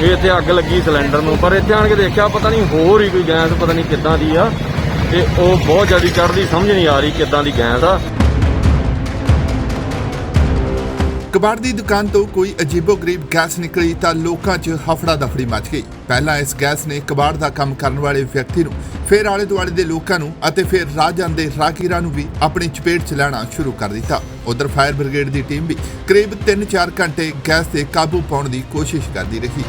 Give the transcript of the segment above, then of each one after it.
ਵੀ ਇੱਥੇ ਅੱਗ ਲੱਗੀ ਸਿਲੰਡਰ ਨੂੰ, ਪਰ ਇੱਥੇ ਆਣ ਕੇ ਦੇਖਿਆ ਪਤਾ ਨਹੀਂ ਹੋਰ ਹੀ ਕੋਈ ਗੈਸ, ਪਤਾ ਨਹੀਂ ਕਿੱਦਾਂ ਦੀ ਆ ਤੇ ਉਹ ਬਹੁਤ ਜ਼ਿਆਦਾ ਚੜ੍ਹਦੀ ਸਮਝ ਨਹੀਂ ਆ ਰਹੀ ਕਿੱਦਾਂ ਦੀ ਗੈਸ ਆ। ਕਬਾੜ ਦੀ ਦੁਕਾਨ ਤੋਂ ਕੋਈ ਅਜੀਬੋ-ਗਰੀਬ ਗੈਸ ਨਿਕਲੀ ਤਾਂ ਲੋਕਾਂ 'ਚ ਹਫੜਾ ਦਫੜੀ ਮਚ ਗਈ। ਪਹਿਲਾਂ ਇਸ ਗੈਸ ਨੇ ਕਬਾੜ ਦਾ ਕੰਮ ਕਰਨ ਵਾਲੇ ਵਿਅਕਤੀ ਨੂੰ, ਫਿਰ ਆਲੇ ਦੁਆਲੇ ਦੇ ਲੋਕਾਂ ਨੂੰ ਅਤੇ ਫਿਰ ਰਾਹ ਜਾਂਦੇ ਰਾਹਗੀਰਾਂ ਨੂੰ ਵੀ ਆਪਣੀ ਚਪੇਟ 'ਚ ਲੈਣਾ ਸ਼ੁਰੂ ਕਰ ਦਿੱਤਾ। ਉਧਰ ਫਾਇਰ ਬ੍ਰਿਗੇਡ ਦੀ ਟੀਮ ਵੀ ਕਰੀਬ 3-4 ਘੰਟੇ ਗੈਸ ਤੇ ਕਾਬੂ ਪਾਉਣ ਦੀ ਕੋਸ਼ਿਸ਼ ਕਰਦੀ ਰਹੀ।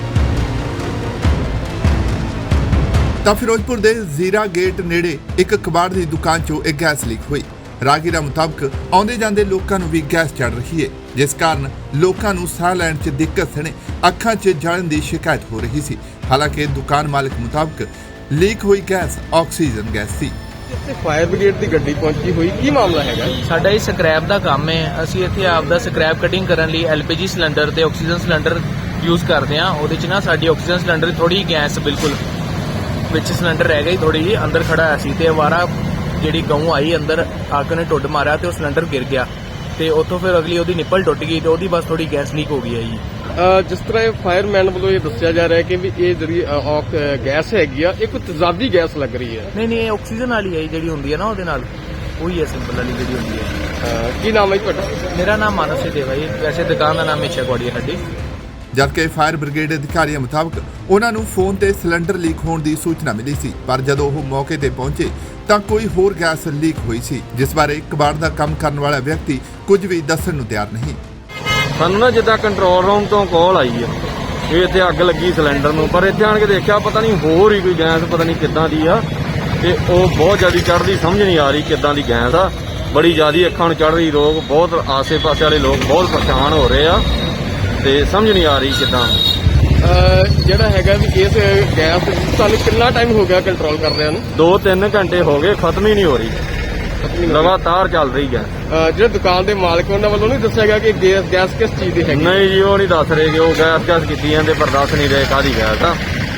ਤਾਂ ਫਿਰੋਜ਼ਪੁਰ ਦੇ ਜ਼ੀਰਾ ਗੇਟ ਨੇੜੇ ਇੱਕ ਕਬਾੜ ਦੀ ਦੁਕਾਨ 'ਚੋਂ ਇੱਕ ਗੈਸ ਲੀਕ ਹੋਈ। ਰਾਗੀਰਾ ਮੁਤਾਬਕ ਆਉਂਦੇ ਜਾਂਦੇ ਲੋਕਾਂ ਨੂੰ ਵੀ ਗੈਸ ਚੜ ਰਹੀ ਹੈ ਜਿਸ ਕਾਰਨ ਲੋਕਾਂ ਨੂੰ ਸਾਹ ਲੈਣ 'ਚ ਦਿੱਕਤ ਸਣੇ ਅੱਖਾਂ 'ਚ ਜਲਣ ਦੀ ਸ਼ਿਕਾਇਤ ਹੋ ਰਹੀ ਸੀ। ਹਾਲਾਂਕਿ ਦੁਕਾਨ ਮਾਲਕ ਮੁਤਾਬਕ ਲੀਕ ਹੋਈ ਗੈਸ ਆਕਸੀਜਨ ਗੈਸ ਸੀ। ਇੱਥੇ ਫਾਇਰ ਬ੍ਰਿਗੇਡ ਦੀ ਗੱਡੀ ਪਹੁੰਚੀ ਹੋਈ ਕੀ ਮਾਮਲਾ ਹੈਗਾ? ਸਾਡਾ ਇਹ ਸਕ੍ਰੈਪ ਦਾ ਕੰਮ ਹੈ ਅਸੀਂ ਇੱਥੇ ਆਪ ਦਾ ਸਕ੍ਰੈਪ ਕਟਿੰਗ ਕਰਨ ਲਈ ਐਲਪੀਜੀ ਸਿਲੰਡਰ ਤੇ ਆਕਸੀਜਨ ਸਿਲੰਡਰ ਯੂਜ਼ ਕਰਦੇ ਹਾਂ ਉਹਦੇ 'ਚ ਨਾ ਸਾਡੀ ਆਕਸੀਜਨ ਸਿਲੰਡਰ ਥੋੜੀ ਗੈਸ ਬਿਲਕੁਲ ਵਿੱਚ ਸਿਲੰਡਰ ਰਹਿ ਗਈ ਥੋੜੀ ਜੀ ਅੰਦਰ ਖੜਾ ਹੋਇਆ ਸੀ ਤੇ ਅਵਾਰਾ ਜਿਹੜੀ ਗਊ ਆਈ ਅੰਦਰ ਅੱਗ ਨੇ ਟੁੱਟ ਮਾਰਿਆ ਤੇ ਉਹ ਸਿਲੰਡਰ ਗਿਰ ਗਿਆ। ਤੇ ਉੱਥੋਂ ਫਿਰ ਅਗਲੀ ਉਹਦੀ ਨਿੱਪਲ ਟੁੱਟ ਗਈ ਤੇ ਉਹਦੀ ਬਸ ਥੋੜੀ ਗੈਸ ਲੀਕ ਹੋ ਗਈ ਹੈ ਜੀ। ਜਿਸ ਤਰ੍ਹਾਂ ਇਹ ਫਾਇਰਮੈਨ ਵੱਲੋਂ ਇਹ ਦੱਸਿਆ ਜਾ ਰਿਹਾ ਹੈ ਕਿ ਵੀ ਇਹ ਜਿਹੜੀ ਔਕ- ਗੈਸ ਹੈਗੀ ਆ ਇਹ ਕੋਈ ਤੇਜ਼ਾਬੀ ਗੈਸ ਲੱਗ ਰਹੀ ਹੈ। ਨਹੀਂ ਨਹੀਂ ਇਹ ਆਕਸੀਜਨ ਵਾਲੀ ਹੈ ਜਿਹੜੀ ਹੁੰਦੀ ਹੈ ਨਾ ਉਹਦੇ ਨਾਲ। ਉਹੀ ਹੈ ਸਿੰਪਲ ਵਾਲੀ ਜਿਹੜੀ ਹੁੰਦੀ ਹੈ ਕੀ ਨਾਮ ਹੈ ਤੁਹਾਡਾ? ਮੇਰਾ ਨਾਮ ਮਾਨਸ ਦੇਵਾ ਜੀ। ਵੈਸੇ ਦੁਕਾਨ ਦਾ ਨਾਮ ਮੇਸ਼ਾ ਗੋੜੀ ਹੈ ਸਾਡੀ ਜਦਕਿ ਫਾਇਰ ਬ੍ਰਿਗੇਡ ਅਧਿਕਾਰੀਆਂ ਮੁਤਾਬਕ ਉਹਨਾਂ ਨੂੰ ਫੋਨ ਤੇ ਸਿਲੰਡਰ ਲੀਕ ਹੋਣ ਦੀ ਸੂਚਨਾ ਮਿਲੀ ਸੀ, ਪਰ ਜਦੋਂ ਉਹ ਮੌਕੇ ਤੇ ਪਹੁੰਚੇ ਤਾਂ ਕੋਈ ਹੋਰ ਗੈਸ ਲੀਕ ਹੋਈ ਸੀ, ਜਿਸ ਬਾਰੇ ਕਬਾੜ ਦਾ ਕੰਮ ਕਰਨ ਵਾਲਾ ਵਿਅਕਤੀ ਕੁਝ ਵੀ ਦੱਸਣ ਨੂੰ ਤਿਆਰ ਨਹੀਂ। ਸਾਨੂੰ ਨਾ ਜਿੱਦਾਂ ਕੰਟਰੋਲ ਰੂਮ ਤੋਂ ਕਾਲ ਆਈ ਆ, ਵੀ ਇੱਥੇ ਅੱਗ ਲੱਗੀ ਸਿਲੰਡਰ ਨੂੰ, ਪਰ ਇੱਥੇ ਆਣ ਕੇ ਦੇਖਿਆ ਪਤਾ ਨਹੀਂ ਹੋਰ ਹੀ ਕੋਈ ਗੈਸ, ਪਤਾ ਨਹੀਂ ਕਿੱਦਾਂ ਦੀ ਆ, ਤੇ ਉਹ ਬਹੁਤ ਜ਼ਿਆਦਾ ਚੜ੍ਹਦੀ ਸਮਝ ਨਹੀਂ ਆ ਰਹੀ ਕਿੱਦਾਂ ਦੀ ਗੈਸ ਆ। ਬੜੀ ਜ਼ਿਆਦਾ ਅੱਖਾਂ ਨੂੰ ਚੜ੍ਹ ਰਹੀ, ਲੋਕ ਬਹੁਤ ਆਸੇ-ਪਾਸੇ ਵਾਲੇ ਲੋਕ ਬਹੁਤ ਪਰੇਸ਼ਾਨ ਹੋ ਰਹੇ ਆ। ਤੇ ਸਮਝ ਨਹੀਂ ਆ ਰਹੀ ਕਿੱਦਾਂ। ਜਿਹੜਾ ਹੈਗਾ ਵੀ ਇਸ ਗੈਸ ਤੁਹਾਨੂੰ ਕਿੰਨਾ ਟਾਈਮ ਹੋ ਗਿਆ ਕੰਟਰੋਲ ਕਰਦਿਆਂ ਨੂੰ? 2-3 ਘੰਟੇ ਹੋ ਗਏ ਖਤਮ ਹੀ ਨਹੀਂ ਹੋ ਰਹੀ। ਲਗਾਤਾਰ ਚੱਲ ਰਹੀ ਹੈ। ਜਿਹੜੇ ਦੁਕਾਨ ਦੇ ਮਾਲਕ ਉਹਨਾਂ ਵੱਲੋਂ ਨਹੀਂ ਦੱਸਿਆ ਗਿਆ ਕਿ ਗੈਸ ਗੈਸ ਕਿਸ ਚੀਜ਼ ਦੀ ਹੈਗੀ? ਨਹੀਂ ਜੀ ਉਹ ਨਹੀਂ ਦੱਸ ਰਹੇ ਕਿ ਉਹ ਗੈਸ ਗੈਸ ਕੀਤੀ ਜਾਂਦੇ ਪਰ ਦੱਸ ਨਹੀਂ ਰਹੇ ਕਾਦੀ ਗੈਸ ਆ।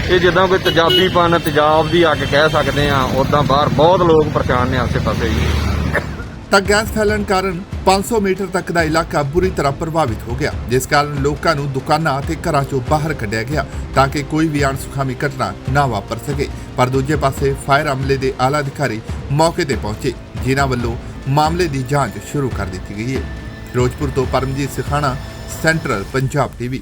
ਇਹ ਜਿੱਦਾਂ ਕੋਈ ਤੇਜ਼ਾਬੀ ਪਨ ਤੇਜ਼ਾਬ ਦੀ ਅੱਗ ਕਹਿ ਸਕਦੇ ਆ ਉਦਾਂ ਬਾਹਰ ਬਹੁਤ ਲੋਕ ਪਰੇਸ਼ਾਨ ਨੇ ਆਸੇ-ਪਾਸੇ ਜੀ। ਤਾਂ ਗੈਸ ਫੈਲਣ ਕਾਰਨ 500 ਮੀਟਰ ਤੱਕ ਦਾ ਇਲਾਕਾ ਬੁਰੀ ਤਰ੍ਹਾਂ ਪ੍ਰਭਾਵਿਤ ਹੋ ਗਿਆ, ਜਿਸ ਕਾਰਨ ਲੋਕਾਂ ਨੂੰ ਦੁਕਾਨਾਂ ਅਤੇ ਘਰਾਂ ਚੋਂ ਬਾਹਰ ਕੱਢਿਆ ਗਿਆ ਤਾਂ ਕਿ ਕੋਈ ਵੀ ਅਣਸੁਖਾਵੀ ਘਟਨਾ ਨਾ ਵਾਪਰ ਸਕੇ। ਪਰ ਦੂਜੇ ਪਾਸੇ ਫਾਇਰ ਅਮਲੇ ਦੇ ਆਲਾ ਅਧਿਕਾਰੀ ਮੌਕੇ ਤੇ ਪਹੁੰਚੇ, ਜਿਨ੍ਹਾਂ ਵੱਲੋਂ ਮਾਮਲੇ ਦੀ ਜਾਂਚ ਸ਼ੁਰੂ ਕਰ ਦਿੱਤੀ ਗਈ ਹੈ। ਫਿਰੋਜ਼ਪੁਰ ਤੋਂ ਪਰਮਜੀਤ ਸਿਖਾਣਾ, ਸੈਂਟਰਲ ਪੰਜਾਬ ਟੀਵੀ।